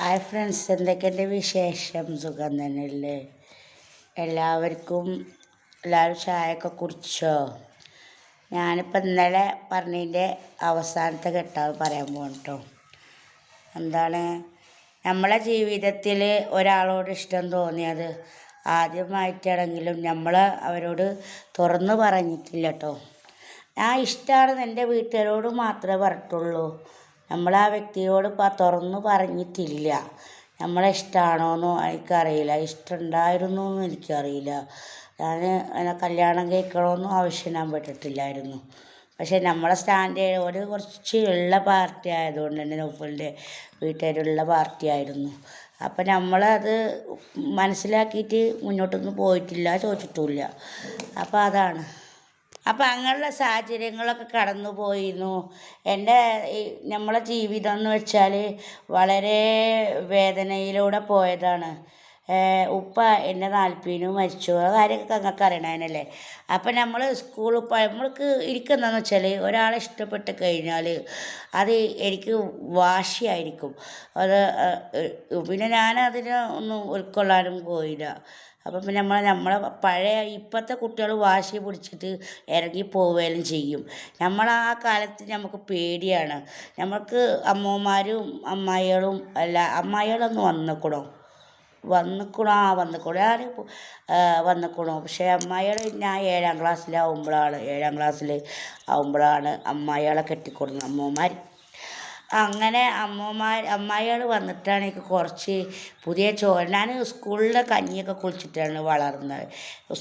Hi friends എന്തൊക്കെയുണ്ട് വിശേഷം? സുഖം തന്നെയല്ലേ? എല്ലാവർക്കും എല്ലാവരും ചായയൊക്കെ കുടിച്ചോ? ഞാനിപ്പോൾ ഇന്നലെ പറഞ്ഞതിന്റെ അവസാനത്തെ ഘട്ടമാണ് പറയാൻ പോകണം കേട്ടോ എന്താണ്? നമ്മളെ ജീവിതത്തിൽ ഒരാളോട് ഇഷ്ടം തോന്നിയത് ആദ്യമായിട്ടാണെങ്കിലും നമ്മൾ അവരോട് തുറന്നു പറഞ്ഞിട്ടില്ല കേട്ടോ ഞാൻ ഇഷ്ടമാണെന്ന് എന്റെ വീട്ടുകാരോട് മാത്രമേ പറഞ്ഞിട്ടുള്ളൂ. നമ്മൾ ആ വ്യക്തിയോട് തുറന്നു പറഞ്ഞിട്ടില്ല. നമ്മളെ ഇഷ്ടമാണോയെന്നോ എനിക്കറിയില്ല. ഇഷ്ടമുണ്ടായിരുന്നു എന്നും എനിക്കറിയില്ല. ഞാൻ എന്നെ കല്യാണം കഴിക്കണമെന്നും ആവശ്യം ഞാൻ പെട്ടിട്ടില്ലായിരുന്നു. പക്ഷേ നമ്മളെ സ്റ്റാൻഡ് ഒരു കുറച്ച് ഉള്ള പാർട്ടി ആയതുകൊണ്ട് തന്നെ നൗഫലിന്റെ വീട്ടുകാരുള്ള പാർട്ടി ആയിരുന്നു. അപ്പം നമ്മളത് മനസ്സിലാക്കിയിട്ട് മുന്നോട്ടൊന്നും പോയിട്ടില്ല ചോദിച്ചിട്ടുമില്ല. അപ്പോൾ അതാണ്. അപ്പം അങ്ങനെയുള്ള സാഹചര്യങ്ങളൊക്കെ കടന്നു പോയിരുന്നു എന്റെ നമ്മളെ ജീവിതം എന്ന് വെച്ചാൽ വളരെ വേദനയിലൂടെ പോയതാണ്. ഉപ്പ എന്റെ നാൽപ്പീനു മരിച്ചു. ആ കാര്യമൊക്കെ നിങ്ങൾക്ക് അറിയണേനല്ലേ? അപ്പം നമ്മൾ സ്കൂളിൽ പോയ നമ്മൾക്ക് ഇരിക്കുന്നതെന്ന് വെച്ചാൽ ഒരാളെ ഇഷ്ടപ്പെട്ട് കഴിഞ്ഞാൽ അത് എനിക്ക് വാശിയായിരിക്കും. അത് പിന്നെ ഞാൻ ഒന്നും ഉൾക്കൊള്ളാനും പോയില്ല. അപ്പം പിന്നെ നമ്മൾ നമ്മളെ പഴയ ഇപ്പോഴത്തെ കുട്ടികൾ വാശി പിടിച്ചിട്ട് ഇറങ്ങി പോവുകയെല്ലാം ചെയ്യും. നമ്മൾ ആ കാലത്ത് നമുക്ക് പേടിയാണ്. നമുക്ക് അമ്മമാരും അമ്മായികളും അല്ല അമ്മായികളൊന്നും വന്നിക്കണോ വന്നിക്കണോ ആ വന്നിക്കണോ ഞാൻ വന്നിക്കണോ പക്ഷേ അമ്മായികൾ ഞാൻ ഏഴാം ക്ലാസ്സിലാവുമ്പോഴാണ് ഏഴാം ക്ലാസ്സിൽ ആവുമ്പോഴാണ് അമ്മായികളെ കെട്ടിക്കൊടുന്നത് അമ്മമാർ അങ്ങനെ അമ്മമാർ അമ്മായികൾ വന്നിട്ടാണ് എനിക്ക് കുറച്ച് പുതിയ ചോറ് ഞാൻ സ്കൂളിലെ കഞ്ഞിയൊക്കെ കുളിച്ചിട്ടാണ് വളർന്നത്.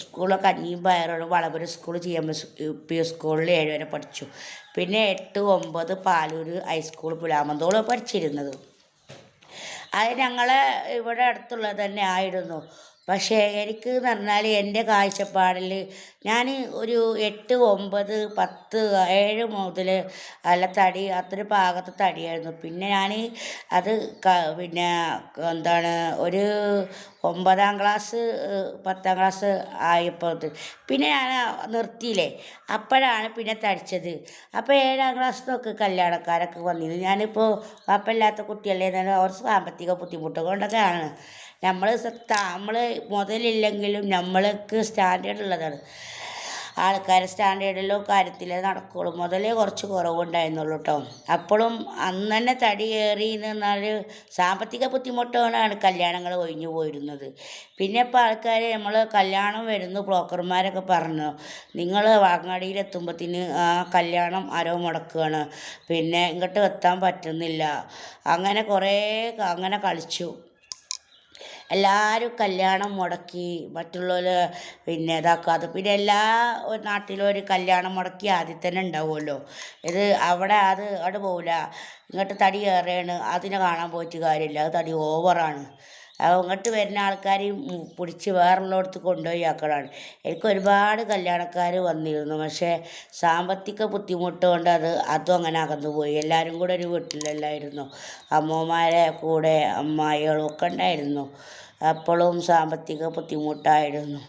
സ്കൂളിലെ കഞ്ഞിയും പയറും വളപുര school G M S U P സ്കൂളിൽ ഏഴ് വരെ പഠിച്ചു. പിന്നെ എട്ട് ഒമ്പത് പാലൂർ ഹൈസ്കൂൾ പുലാമന്തോളം പഠിച്ചിരുന്നത്. അത് ഞങ്ങളെ ഇവിടെ അടുത്തുള്ളത് തന്നെ ആയിരുന്നു പക്ഷേ എനിക്ക് എന്ന് പറഞ്ഞാൽ എന്റെ കാഴ്ചപ്പാടിൽ ഞാൻ ഒരു എട്ട് ഒമ്പത് പത്ത് ഏഴ് മുതൽ അല്ല തടി അത്ര പാകത്തെ തടിയായിരുന്നു. പിന്നെ ഞാൻ അത് പിന്നെ എന്താണ് ഒരു ഒമ്പതാം ക്ലാസ് പത്താം ക്ലാസ് ആയപ്പോൾ പിന്നെ ഞാൻ നിർത്തിയില്ലേ? അപ്പോഴാണ് പിന്നെ തടിച്ചത്. അപ്പോൾ ഏഴാം ക്ലാസ്സിലൊക്കെ കല്യാണക്കാരൊക്കെ വന്നിരുന്നു. ഞാനിപ്പോൾ വാപ്പല്ലാത്ത കുട്ടിയല്ലേ എന്നാലും അവർ സാമ്പത്തിക ബുദ്ധിമുട്ട് കൊണ്ടൊക്കെയാണ്. നമ്മൾ നമ്മൾ മുതലില്ലെങ്കിലും നമ്മൾക്ക് സ്റ്റാൻഡേർഡ് ഉള്ളതാണ്. ആൾക്കാരെ സ്റ്റാൻഡേർഡിലോ കാര്യത്തിൽ നടക്കുകയുള്ളൂ മുതലേ കുറച്ച് കുറവുണ്ടായിരുന്നുള്ളൂ കേട്ടോ അപ്പോഴും അന്ന് തന്നെ തടി കയറി പറഞ്ഞാൽ സാമ്പത്തിക ബുദ്ധിമുട്ടുകളാണ് കല്യാണങ്ങൾ ഒഴിഞ്ഞു പോയിരുന്നത്. പിന്നെ ഇപ്പോൾ ആൾക്കാർ നമ്മൾ കല്യാണം വരുന്നു ബ്രോക്കർമാരൊക്കെ പറഞ്ഞു നിങ്ങൾ വാങ്ങാടിയിലെത്തുമ്പോഴത്തേന് ആ കല്യാണം ആരോ മുടക്കുകയാണ് പിന്നെ ഇങ്ങോട്ട് എത്താൻ പറ്റുന്നില്ല. അങ്ങനെ കുറേ അങ്ങനെ കളിച്ചു. എല്ലാവരും കല്യാണം മുടക്കി മറ്റുള്ളവർ പിന്നെ ഇതാക്കാതെ. പിന്നെ എല്ലാ നാട്ടിലും ഒരു കല്യാണം മുടക്കി ആദ്യം തന്നെ ഉണ്ടാവുമല്ലോ. ഇത് അവിടെ അത് അവിടെ പോവില്ല. ഇങ്ങോട്ട് തടി കയറുകയാണ് അതിനെ കാണാൻ പോയിട്ട് കാര്യമില്ല. അത് തടി ഓവറാണ് അങ്ങോട്ട് വരുന്ന ആൾക്കാരെയും പിടിച്ച് വേറുള്ളടത്ത് കൊണ്ടുപോയി ആക്കലാണ്. എനിക്ക് ഒരുപാട് കല്യാണക്കാർ വന്നിരുന്നു. പക്ഷേ സാമ്പത്തിക ബുദ്ധിമുട്ട് കൊണ്ട് അത് അതും അങ്ങനെ അകന്നു പോയി. എല്ലാവരും കൂടെ ഒരു വീട്ടിലല്ലായിരുന്നു. അമ്മമാരെ കൂടെ അമ്മായികളും ഒക്കെ ഉണ്ടായിരുന്നു. അപ്പോഴും സാമ്പത്തിക ബുദ്ധിമുട്ടായിരുന്നു.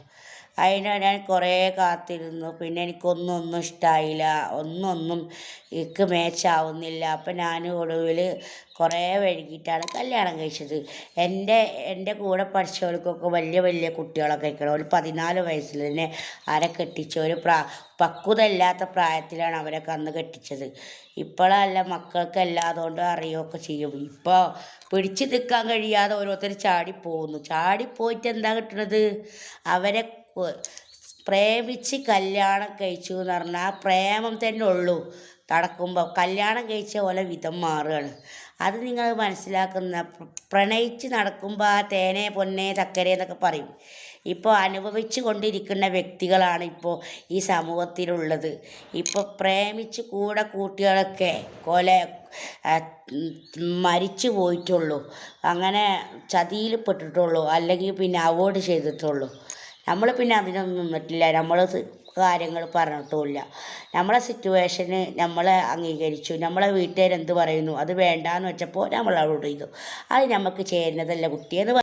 അതിന് ഞാൻ കുറേ കാത്തിരുന്നു. പിന്നെ എനിക്കൊന്നും ഒന്നും ഇഷ്ടമായില്ല ഒന്നൊന്നും എനിക്ക് മേച്ചാവുന്നില്ല അപ്പം ഞാൻ ഒടുവിൽ കുറേ വൈകിട്ടാണ് കല്യാണം കഴിച്ചത്. എന്റെ എന്റെ കൂടെ പഠിച്ചവർക്കൊക്കെ വലിയ വലിയ കുട്ടികളൊക്കെ കഴിക്കണം ഒരു പതിനാല് വയസ്സിൽ തന്നെ ആരെ കെട്ടിച്ച ഒരു പ്രാ പക്വത ഇല്ലാത്ത പ്രായത്തിലാണ് അവരൊക്കെ അന്ന് കെട്ടിച്ചത്. ഇപ്പോഴല്ല മക്കൾക്ക് എല്ലാതുകൊണ്ടും അറിയുകയൊക്കെ ചെയ്യും. ഇപ്പോൾ പിടിച്ചു നിൽക്കാൻ കഴിയാതെ ഓരോരുത്തർ ചാടിപ്പോകുന്നു. ചാടിപ്പോയിട്ട് എന്താ കിട്ടുന്നത് അവരെ പ്രേമിച്ച് കല്യാണം കഴിച്ചു എന്ന് പറഞ്ഞാൽ ആ പ്രേമം തന്നെ ഉള്ളൂ. നടക്കുമ്പോൾ കല്യാണം കഴിച്ച പോലെ വിധം മാറുകയാണ്. അത് നിങ്ങൾ മനസ്സിലാക്കുന്ന പ്രണയിച്ച് നടക്കുമ്പോൾ ആ തേനെ പൊന്നെ തക്കരെ എന്നൊക്കെ പറയും. ഇപ്പോൾ അനുഭവിച്ചു കൊണ്ടിരിക്കുന്ന വ്യക്തികളാണ് ഇപ്പോൾ ഈ സമൂഹത്തിലുള്ളത്. ഇപ്പോൾ പ്രേമിച്ച് കൂടെ കൂട്ടികളൊക്കെ കൊല മരിച്ചു പോയിട്ടുള്ളൂ. അങ്ങനെ ചതിയിൽ പെട്ടിട്ടുള്ളൂ അല്ലെങ്കിൽ പിന്നെ അവോയ്ഡ് ചെയ്തിട്ടുള്ളൂ. നമ്മൾ പിന്നെ അതിനൊന്നും നിന്നിട്ടില്ല. നമ്മൾ കാര്യങ്ങൾ പറഞ്ഞിട്ടുമില്ല. നമ്മളെ സിറ്റുവേഷന് നമ്മളെ അംഗീകരിച്ചു. നമ്മളെ വീട്ടുകാരെന്ത് പറയുന്നു? അത് വേണ്ടാന്ന് വെച്ചപ്പോൾ നമ്മൾ അവിടെ ചെയ്തു അത് നമുക്ക് ചേരുന്നതല്ല കുട്ടിയെന്ന്